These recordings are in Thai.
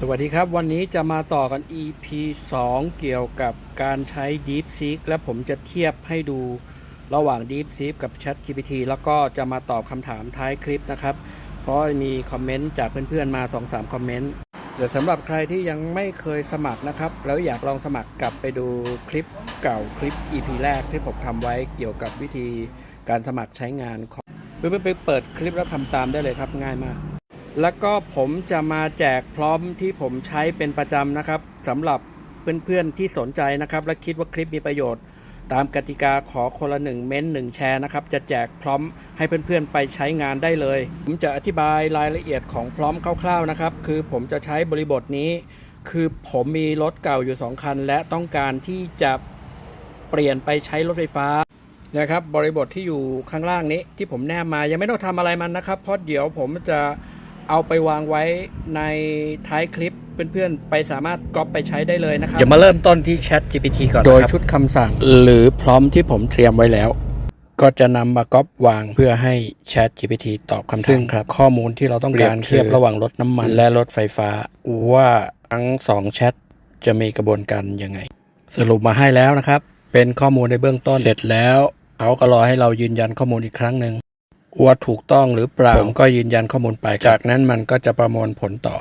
สวัสดีครับวันนี้จะมาต่อกัน EP 2 เกี่ยวกับการใช้ DeepSeek และผมจะเทียบให้ดูระหว่าง DeepSeek กับ ChatGPT แล้วก็จะมาตอบคำถามท้ายคลิปนะครับ เพราะมีคอมเมนต์จากเพื่อนๆมา 2-3 คอมเมนต์เดี๋ยวสำหรับใครที่ยังไม่เคยสมัครนะครับ แล้วอยากลองสมัครกลับไปดูคลิปเก่าคลิป EP แรกที่ผมทำไว้เกี่ยวกับวิธีการสมัครใช้งานของเพื่อนๆไปเปิดคลิปแล้วทำตามได้เลยครับง่ายมาก แล้วก็ผมจะมาแจกพร้อมที่ผมใช้เป็นประจำนะครับสำหรับเพื่อนๆที่สนใจนะครับ และคิดว่าคลิปมีประโยชน์ ตามกติกาขอคนละหนึ่งเม้นหนึ่งแชร์นะครับ จะแจกพร้อมให้เพื่อนๆไปใช้งานได้เลย ผมจะอธิบายรายละเอียดของพร้อมคร่าวๆนะครับ คือผมจะใช้บริบทนี้ คือผมมีรถเก่าอยู่สองคัน และต้องการที่จะเปลี่ยนไปใช้รถไฟฟ้านะครับ บริบทที่อยู่ข้างล่างนี้ที่ผมแนบมายังไม่ต้องทำอะไรมันนะครับเพราะเดี๋ยวผมจะ เอาไปวางไว้ในท้ายคลิปเพื่อนๆ ไปสามารถก๊อปไปใช้ได้เลยนะครับ เดี๋ยวมาเริ่มต้นที่ Chat GPT ก่อนโดยชุดคำสั่ง หรือพร้อมที่ผมเตรียมไว้แล้ว ก็จะนำมาก๊อปวางเพื่อให้ Chat GPT ตอบคำถามครับ ข้อมูลที่เราต้องการเทียบระหว่างรถน้ำมันและรถไฟฟ้า ว่าทั้งสองแชทจะมีกระบวนการยังไง สรุปมาให้แล้วนะครับ เป็นข้อมูลในเบื้องต้นเสร็จแล้วเขาก็รอให้เรายืนยันข้อมูลอีกครั้งหนึ่ง ว่าถูกต้องหรือเปล่าผมก็ยืนยันข้อมูลไป จากนั้นมันก็จะประมวลผลต่อ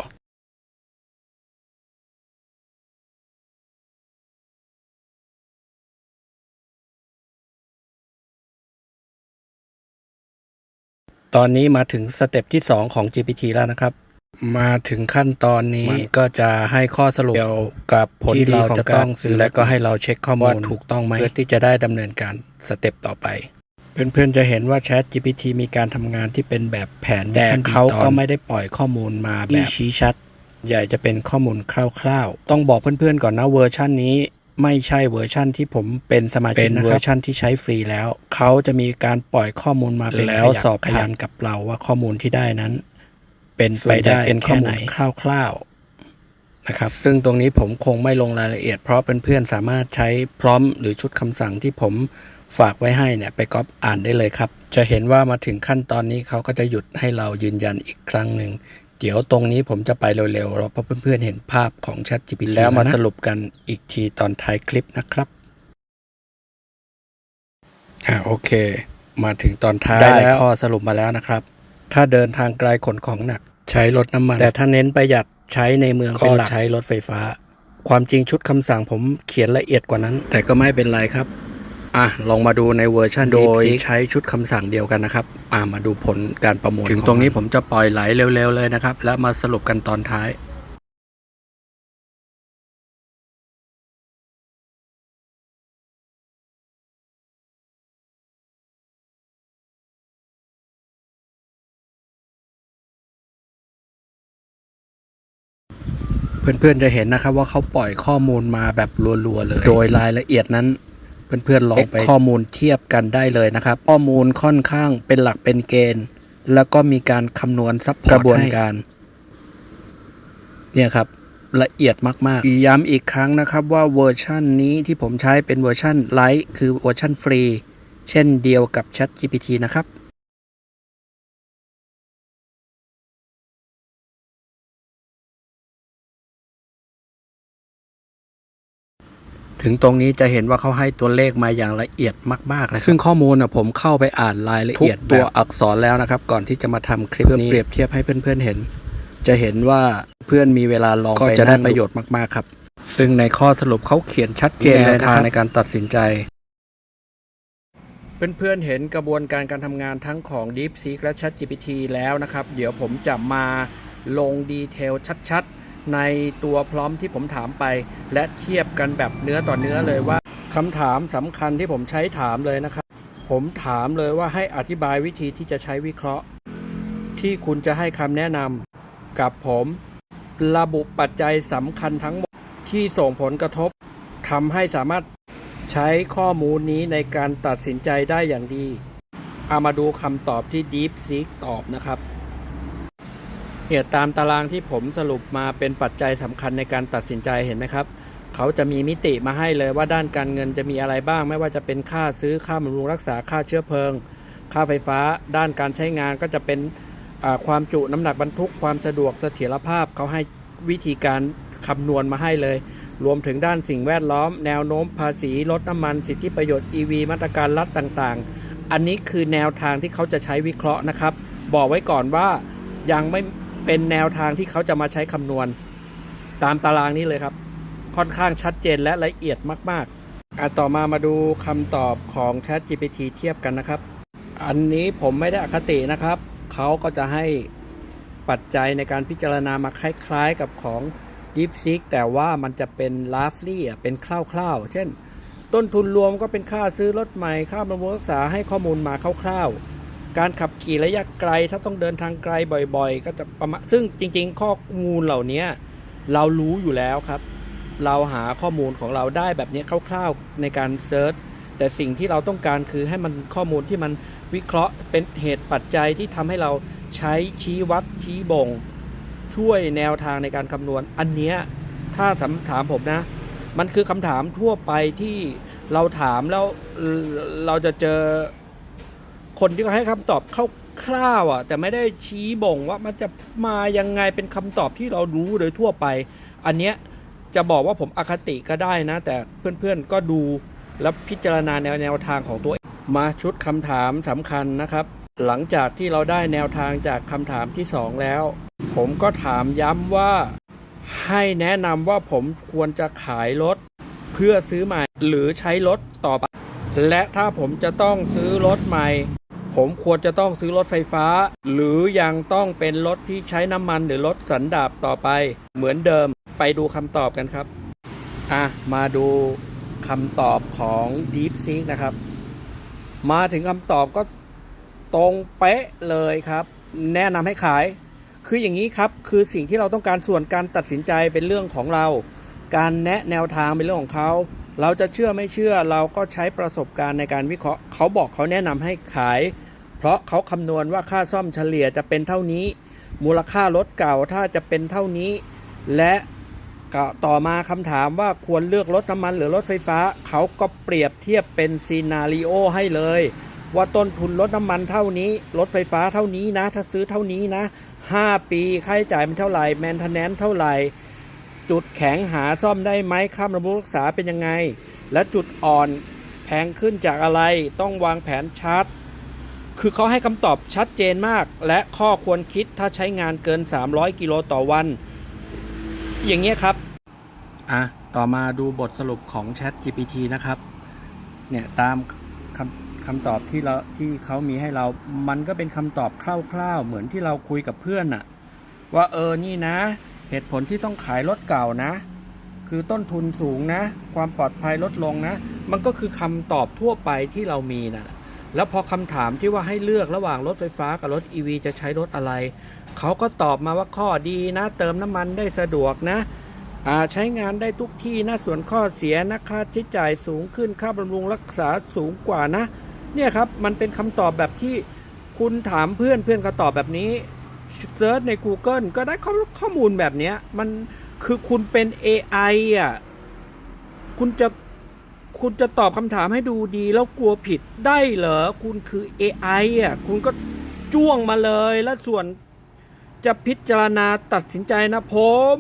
ตอนนี้มาถึงสเต็ปที่ 2 ของ GPT แล้วนะครับ มาถึงขั้นตอนนี้มันก็จะให้ข้อสรุปเกี่ยวกับผลที่เราจะต้องซื้อและก็ให้เราเช็คข้อมูลว่าถูกต้องไหมเพื่อที่จะได้ดำเนินการสเต็ปต่อไป เพื่อนๆจะเห็นว่า Chat GPT มีการทำงานที่เป็นแบบแผนแต่เขาก็ไม่ได้ปล่อยข้อมูลมาแบบชี้ชัด ใหญ่จะเป็นข้อมูลคร่าวๆ ต้องบอกเพื่อนๆก่อนนะเวอร์ชันนี้ไม่ใช่เวอร์ชั่นที่ผมเป็นสมาชิกนะครับเป็นเวอร์ชันที่ใช้ฟรีแล้ว เขาจะมีการปล่อยข้อมูลมาเป็นแล้วสอบพยานกับเราว่าข้อมูลที่ได้นั้น เป็นไปได้เป็นแค่ไหนคร่าวๆนะครับ ซึ่งตรงนี้ผมคงไม่ลงรายละเอียด เพราะเพื่อนๆสามารถใช้พร้อมหรือชุดคำสั่งที่ผม ฝากไว้ให้เนี่ยไปก๊อปอ่านได้เลยครับ จะเห็นว่ามาถึงขั้นตอนนี้เขาก็จะหยุดให้เรายืนยันอีกครั้งหนึ่งเดี๋ยวตรงนี้ผมจะไปเร็วๆเราเพราะเพื่อนๆเห็นภาพของ Chat GPT แล้วมาสรุปกันอีกทีตอนท้ายคลิปนะครับอ่าโอเค มาถึงตอนท้ายได้ข้อสรุปมาแล้วนะครับ ถ้าเดินทางไกลขนของหนัก ใช้รถน้ำมัน แต่ถ้าเน้นประหยัดใช้ในเมืองก็ใช้รถไฟฟ้า ความจริงชุดคำสั่งผมเขียนละเอียดกว่านั้น แต่ก็ไม่เป็นไรครับ อะลองมาดูในเวอร์ชันโดยใช้ชุดคำสั่งเดียวกันนะครับ อะมาดูผลการประมวลถึงตรงนี้ผมจะปล่อยไหลเร็วๆเลยนะครับ แล้วมาสรุปกันตอนท้ายเพื่อนๆจะเห็นนะครับว่าเขาปล่อยข้อมูลมาแบบรัวๆเลย โดยรายละเอียดนั้น เพื่อนๆลองไปข้อมูลเทียบกันได้เลยนะครับ ข้อมูลค่อนข้างเป็นหลักเป็นเกณฑ์ แล้วก็มีการคำนวณซับกระบวนการ เนี่ยครับละเอียดมากๆ ย้ำอีกครั้งนะครับว่าเวอร์ชันนี้ที่ผมใช้เป็นเวอร์ชันไลท์คือเวอร์ชันฟรี เช่นเดียวกับ Chat GPT นะครับ ถึงตรงนี้จะเห็นว่าเขาให้ตัวเลขมาอย่างละเอียดมากๆเลยซึ่งข้อมูลนะผมเข้าไปอ่านรายละเอียดตัวอักษรแล้วนะครับ ก่อนที่จะมาทำคลิปนี้เปรียบเทียบให้เพื่อนๆเห็น จะเห็นว่าเพื่อนมีเวลาลองก็จะได้ประโยชน์มากๆครับ ซึ่งในข้อสรุปเขาเขียนชัดเจนเลยนะครับในการตัดสินใจเพื่อนๆเห็นกระบวนการการทำงานทั้งของ DeepSeek และ ChatGPT แล้วนะครับ เดี๋ยวผมจะมาลงดีเทลชัดๆ ในตัวพร้อมที่ผมถามไป และเทียบกันแบบเนื้อต่อเนื้อเลยว่าคำถามสำคัญที่ผมใช้ถามเลยนะครับ ผมถามเลยว่าให้อธิบายวิธีที่จะใช้วิเคราะห์ ที่คุณจะให้คำแนะนำกับผมระบุปัจจัยสำคัญทั้งหมดที่ส่งผลกระทบทำให้สามารถใช้ข้อมูลนี้ในการตัดสินใจได้อย่างดี เอามาดูคำตอบที่ DeepSeek ตอบนะครับ เนี่ยตามตารางที่ผมสรุปมาเป็นปัจจัยสำคัญในการตัดสินใจเห็นไหมครับ เขาจะมีมิติมาให้เลยว่าด้านการเงินจะมีอะไรบ้าง ไม่ว่าจะเป็นค่าซื้อค่าบำรุงรักษาค่าเชื้อเพลิง ค่าไฟฟ้า ด้านการใช้งานก็จะเป็นความจุน้ำหนักบรรทุกความสะดวกเสถียรภาพเขาให้วิธีการคำนวณมาให้เลย รวมถึงด้านสิ่งแวดล้อม แนวโน้มภาษีลดน้ำมันสิทธิประโยชน์ EV มาตรการรัฐต่างๆ อันนี้คือแนวทางที่เขาจะใช้วิเคราะห์นะครับ บอกไว้ก่อนว่ายังไม่ เป็นแนวทางที่เขาจะมาใช้คำนวณ ตามตารางนี้เลยครับ ค่อนข้างชัดเจนและละเอียดมากๆอะต่อมามาดูคำตอบของ Chat GPT เทียบกันนะครับ อันนี้ผมไม่ได้อคตินะครับ เขาก็จะให้ปัจจัยในการพิจารณามาคล้ายๆกับของ DeepSeek แต่ว่ามันจะเป็น roughly เป็นคร่าวๆ เช่น ต้นทุนรวมก็เป็นค่าซื้อรถใหม่ ค่าบำรุงรักษาให้ข้อมูลมาคร่าวๆ การขับขี่ระยะไกล ถ้าต้องเดินทางไกลบ่อยๆ ก็จะประมาณซึ่งจริง ๆ ข้อมูลเหล่านี้เรารู้อยู่แล้วครับ เราหาข้อมูลของเราได้แบบนี้คร่าวๆในการเซิร์ชแต่สิ่งที่เราต้องการคือให้มันข้อมูลที่มันวิเคราะห์เป็นเหตุปัจจัยที่ทำให้เราใช้ชี้วัดชี้บ่ง ช่วยแนวทางในการคำนวณ อันเนี้ยถ้าถามผมนะ มันคือคำถามทั่วไปที่เราถามแล้วเอ่อเราจะเจอ คนที่เขาให้คำตอบคร่าวๆอะแต่ไม่ได้ชี้บ่งว่ามันจะมายังไงเป็นคำตอบที่เรารู้โดยทั่วไป อันเนี้ยจะบอกว่าผมอคติก็ได้นะ แต่เพื่อนๆก็ดูแล้วพิจารณาแนวแนวทางของตัวเองมาชุดคำถามสำคัญนะครับ หลังจากที่เราได้แนวทางจากคำถามที่สองแล้ว ผมก็ถามย้ำว่าให้แนะนำว่าผมควรจะขายรถเพื่อซื้อใหม่หรือใช้รถต่อไป และถ้าผมจะต้องซื้อรถใหม่ ผมควรจะต้องซื้อรถไฟฟ้า หรือยังต้องเป็นรถที่ใช้น้ำมันหรือรถสันดาปต่อไป เหมือนเดิมไปดูคำตอบกันครับอะมาดูคำตอบของ DeepSeek นะครับ มาถึงคำตอบก็ตรงเป๊ะเลยครับ แนะนำให้ขาย คืออย่างนี้ครับ คือสิ่งที่เราต้องการส่วนการตัดสินใจเป็นเรื่องของเรา การแนะแนวทางเป็นเรื่องของเขา เราจะเชื่อไม่เชื่อเราก็ใช้ประสบการณ์ในการวิเคราะห์ เขาบอกเขาแนะนำให้ขาย ราะเขาคำนวณว่าค่าซ่อมเฉลี่ยจะเป็นเท่านี้ มูลค่ารถเก่าถ้าจะเป็นเท่านี้ และต่อมาคำถามว่าควรเลือกรถน้ำมันหรือรถไฟฟ้า เขาก็เปรียบเทียบเป็นซีนารีโอให้เลย ว่าต้นทุนรถน้ำมันเท่านี้ รถไฟฟ้าเท่านี้นะ ถ้าซื้อเท่านี้นะ 5 ปีค่าใช้จ่ายมันเท่าไหร่แมนเทนแนนเท่าไหร่จุดแข็งหาซ่อมได้ไหมค่าบำรุงรักษาเป็นยังไง และจุดอ่อนแพงขึ้นจากอะไรต้องวางแผนชาร์จ คือเขาให้คำตอบชัดเจนมาก และข้อควรคิดถ้าใช้งานเกิน 300 กิโลต่อวัน อย่างเงี้ยครับ อะ ต่อมาดูบทสรุปของ Chat GPT นะครับ เนี่ยตามคำคำตอบที่เราที่เขามีให้เรา มันก็เป็นคำตอบคร่าวๆ เหมือนที่เราคุยกับเพื่อนน่ะว่าเออ นี่นะ เหตุผลที่ต้องขายรถเก่านะ คือต้นทุนสูงนะ ความปลอดภัยลดลงนะ มันก็คือคำตอบทั่วไปที่เรามีนะ แล้วพอคำถามที่ว่าให้เลือกระหว่างรถไฟฟ้ากับรถ EV จะใช้รถอะไร เขาก็ตอบมาว่าข้อดีนะ เติมน้ำมันได้สะดวกนะใช้งานได้ทุกที่นะส่วนข้อเสียนะค่าใช้จ่ายสูงขึ้นค่าบำรุงรักษาสูงกว่านะ เนี่ยครับ มันเป็นคำตอบแบบที่คุณถามเพื่อนเพื่อนก็ตอบแบบนี้เซิร์ชใน Google ก็ได้ข้อข้อมูลแบบนี้มันคือคุณเป็น AI อะคุณจะ คุณจะตอบคำถามให้ดูดีแล้วกลัวผิดได้เหรอ คุณคือ AI อะ คุณก็จ้วงมาเลย แล้วส่วนจะพิจารณาตัดสินใจนะผม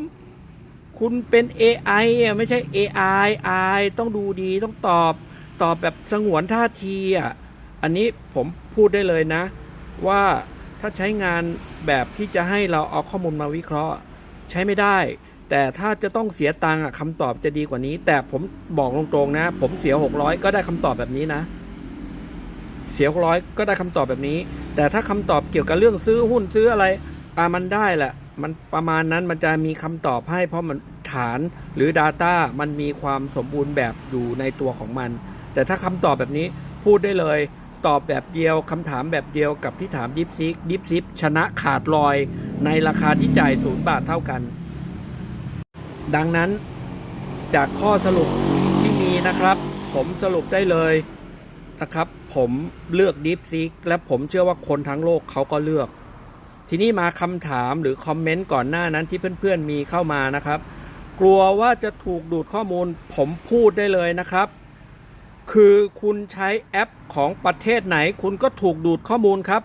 คุณเป็น AI อะ ไม่ใช่ AI I ต้องดูดีต้องตอบ ตอบแบบสงวนท่าทีอะ อันนี้ผมพูดได้เลยนะ ว่าถ้าใช้งานแบบที่จะให้เราเอาข้อมูลมาวิเคราะห์ ใช้ไม่ได้ แต่ถ้าจะต้องเสียตังค์คำตอบจะดีกว่านี้ แต่ผมบอกตรงๆนะ ผมเสีย600ก็ได้คำตอบแบบนี้นะ เสีย600ก็ได้คำตอบแบบนี้ แต่ถ้าคำตอบเกี่ยวกับเรื่องซื้อหุ้นซื้ออะไรอ่ามันได้แหละ มันประมาณนั้นมันจะมีคำตอบให้ เพราะมันฐานหรือ Data มันมีความสมบูรณ์แบบอยู่ในตัวของมัน แต่ถ้าคำตอบแบบนี้พูดได้เลยตอบแบบเดียวคำถามแบบเดียวกับที่ถามดิฟซิกดิฟซิปชนะขาดลอยในราคาที่จ่ายศูนย์บาทเท่ากัน ดังนั้นจากข้อสรุปที่มีนะครับ ผมสรุปได้เลยนะครับ ผมเลือกดิฟซิกและผมเชื่อว่าคนทั้งโลกเขาก็เลือก ทีนี้มาคำถามหรือคอมเมนต์ก่อนหน้านั้นที่เพื่อนๆมีเข้ามานะครับ กลัวว่าจะถูกดูดข้อมูล ผมพูดได้เลยนะครับ คือคุณใช้แอปของประเทศไหน คุณก็ถูกดูดข้อมูลครับ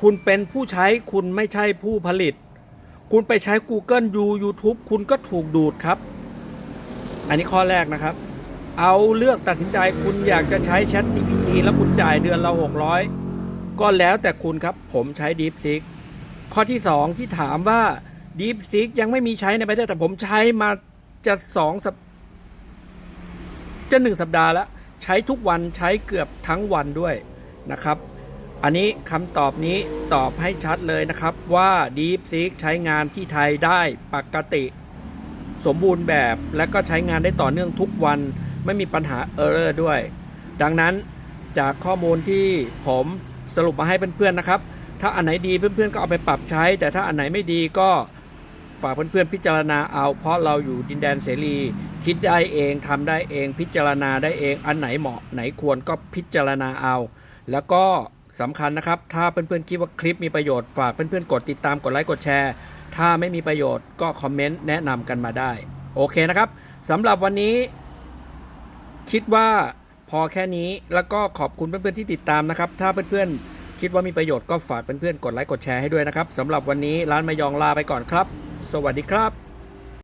คุณเป็นผู้ใช้คุณไม่ใช่ผู้ผลิต คุณไปใช้ Google ยู YouTube คุณก็ถูกดูดครับ อันนี้ข้อแรกนะครับ เอาเลือกตัดสินใจคุณอยากจะใช้ Chat GPT แล้วคุณจ่ายเดือนละ600 ก็แล้วแต่คุณครับ ผมใช้ DeepSeek ข้อที่ 2 ที่ถามว่า DeepSeek ยังไม่มีใช้ในประเทศแต่ผมใช้มาจะสองสัปจะหนึ่งสัปดาห์แล้ว ใช้ทุกวันใช้เกือบทั้งวันด้วยนะครับ อันนี้คำตอบนี้ตอบให้ชัดเลยนะครับว่า DeepSeek ใช้งานที่ไทยได้ปกติ สมบูรณ์แบบและก็ใช้งานได้ต่อเนื่องทุกวัน ไม่มีปัญหาเออร์เรอร์ด้วย ดังนั้นจากข้อมูลที่ผมสรุปมาให้เพื่อนๆนะครับ ถ้าอันไหนดีเพื่อนๆก็เอาไปปรับใช้ แต่ถ้าอันไหนไม่ดีก็ฝากเพื่อนๆพิจารณาเอา เพราะเราอยู่ดินแดนเสรี คิดได้เองทำได้เองพิจารณาได้เองอันไหนเหมาะไหนควรก็พิจารณาเอา แล้วก็ สำคัญนะครับ ถ้าเพื่อนๆคิดว่าคลิปมีประโยชน์ฝากเพื่อนๆกดติดตามกดไลค์กดแชร์ ถ้าไม่มีประโยชน์ก็คอมเมนต์แนะนำกันมาได้ โอเคนะครับสำหรับวันนี้ คิดว่าพอแค่นี้แล้วก็ขอบคุณเพื่อนๆที่ติดตามนะครับ ถ้าเพื่อนๆคิดว่ามีประโยชน์ก็ฝากเพื่อนๆกดไลค์กดแชร์ให้ด้วยนะครับสำหรับวันนี้ร้านมายองลาไปก่อนครับ สวัสดีครับ